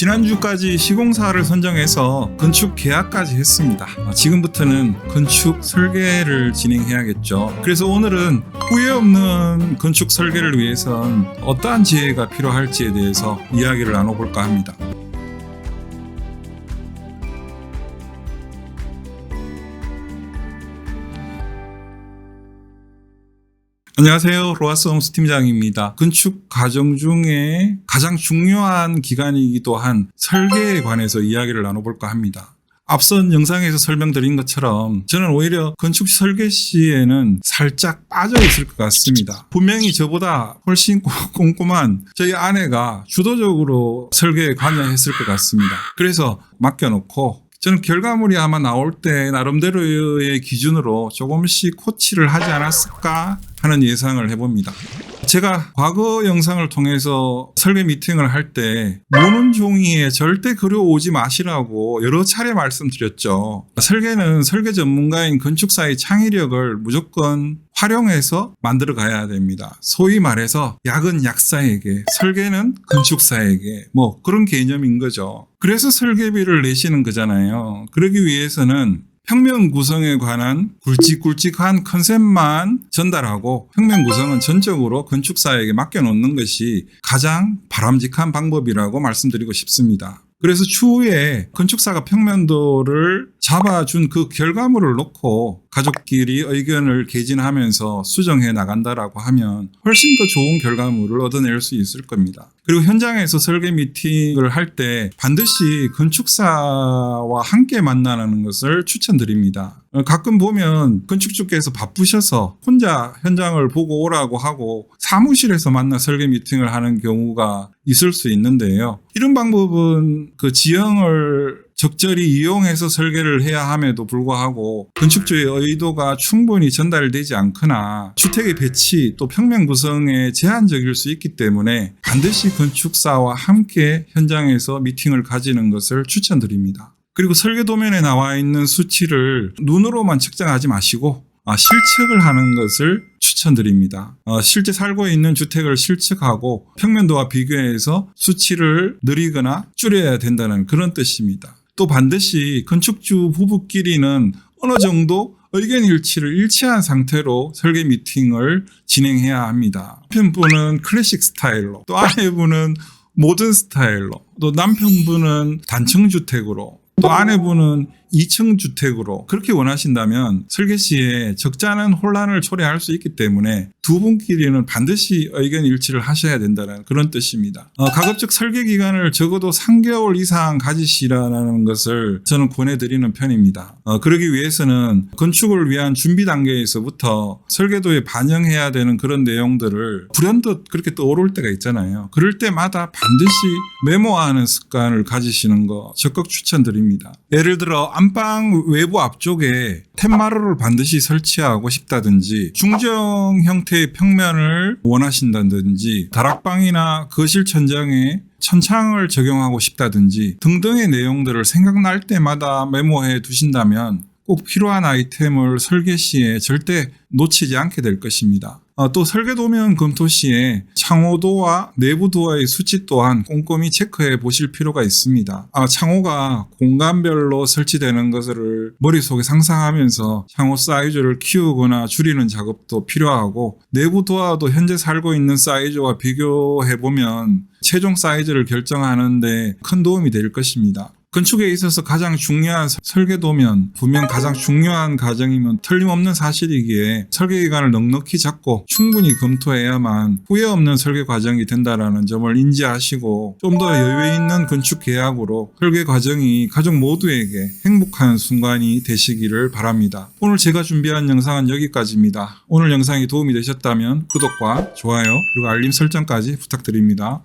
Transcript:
지난주까지 시공사를 선정해서 건축 계약까지 했습니다. 어, 지금부터는 건축 설계를 진행해야겠죠. 그래서 오늘은 후회 없는 건축 설계를 위해선 어떠한 지혜가 필요할지에 대해서 이야기를 나눠볼까 합니다. 안녕하세요. 로아스 홈스 팀장입니다. 건축 과정 중에 가장 중요한 기간이기도 한 설계에 관해서 이야기를 나눠볼까 합니다. 앞선 영상에서 설명드린 것처럼 저는 오히려 건축 설계 시에는 살짝 빠져 있을 것 같습니다. 분명히 저보다 훨씬 꼼꼼한 저희 아내가 주도적으로 설계에 관여했을 것 같습니다. 그래서 맡겨놓고 저는 결과물이 아마 나올 때 나름대로의 기준으로 조금씩 코치를 하지 않았을까 하는 예상을 해봅니다. 제가 과거 영상을 통해서 설계 미팅을 할때 무는 종이에 절대 그려오지 마시라고 여러 차례 말씀드렸죠. 설계는 설계 전문가인 건축사의 창의력을 무조건 활용해서 만들어 가야 됩니다. 소위 말해서 약은 약사에게, 설계는 건축사에게 뭐 그런 개념인 거죠. 그래서 설계비를 내시는 거잖아요. 그러기 위해서는 평면 구성에 관한 굵직굵직한 컨셉만 전달하고 평면 구성은 전적으로 건축사에게 맡겨놓는 것이 가장 바람직한 방법이라고 말씀드리고 싶습니다. 그래서 추후에 건축사가 평면도를 잡아준 그 결과물을 놓고 가족끼리 의견을 개진하면서 수정해 나간다라고 하면 훨씬 더 좋은 결과물을 얻어낼 수 있을 겁니다. 그리고 현장에서 설계 미팅을 할 때 반드시 건축사와 함께 만나는 것을 추천드립니다. 어, 가끔 보면 건축주께서 바쁘셔서 혼자 현장을 보고 오라고 하고 사무실에서 만나 설계 미팅을 하는 경우가 있을 수 있는데요. 이런 방법은 그 지형을 적절히 이용해서 설계를 해야 함에도 불구하고 건축주의 의도가 충분히 전달되지 않거나 주택의 배치 또 평면 구성에 제한적일 수 있기 때문에 반드시 건축사와 함께 현장에서 미팅을 가지는 것을 추천드립니다. 그리고 설계 도면에 나와 있는 수치를 눈으로만 측정하지 마시고 아, 실측을 하는 것을 추천드립니다. 어, 실제 살고 있는 주택을 실측하고 평면도와 비교해서 수치를 늘리거나 줄여야 된다는 그런 뜻입니다. 또 반드시 건축주 부부끼리는 어느 정도 의견 일치를 일치한 상태로 설계 미팅을 진행해야 합니다. 남편분은 클래식 스타일로, 또 아내분은 모던 스타일로, 또 남편분은 단층 주택으로, 또 아내분은 2층 주택으로 그렇게 원하신다면 설계 시에 적잖은 혼란을 초래할 수 있기 때문에 두 분끼리는 반드시 의견 일치를 하셔야 된다는 그런 뜻입니다. 어, 가급적 설계 기간을 적어도 3개월 이상 가지시라는 것을 저는 권해드리는 편입니다. 어, 그러기 위해서는 건축을 위한 준비 단계에서부터 설계도에 반영해야 되는 그런 내용들을 불현듯 그렇게 떠오를 때가 있잖아요. 그럴 때마다 반드시 메모하는 습관을 가지시는 거 적극 추천드립니다. 예를 들어 안방 외부 앞쪽에 툇마루를 반드시 설치하고 싶다든지 중정 형태의 평면을 원하신다든지 다락방이나 거실 천장에 천창을 적용하고 싶다든지 등등의 내용들을 생각날 때마다 메모해 두신다면 꼭 필요한 아이템을 설계 시에 절대 놓치지 않게 될 것입니다. 어, 또 설계도면 검토 시에 창호도와 내부도어의 수치 또한 꼼꼼히 체크해 보실 필요가 있습니다. 아, 창호가 공간별로 설치되는 것을 머릿속에 상상하면서 창호 사이즈를 키우거나 줄이는 작업도 필요하고 내부도어도 현재 살고 있는 사이즈와 비교해 보면 최종 사이즈를 결정하는데 큰 도움이 될 것입니다. 건축에 있어서 가장 중요한 설계도면 분명 가장 중요한 과정이면 틀림없는 사실이기에 설계 기간을 넉넉히 잡고 충분히 검토해야만 후회 없는 설계 과정이 된다라는 점을 인지하시고 좀 더 여유 있는 건축 계약으로 설계 과정이 가족 모두에게 행복한 순간이 되시기를 바랍니다. 오늘 제가 준비한 영상은 여기까지입니다. 오늘 영상이 도움이 되셨다면 구독과 좋아요 그리고 알림 설정까지 부탁드립니다.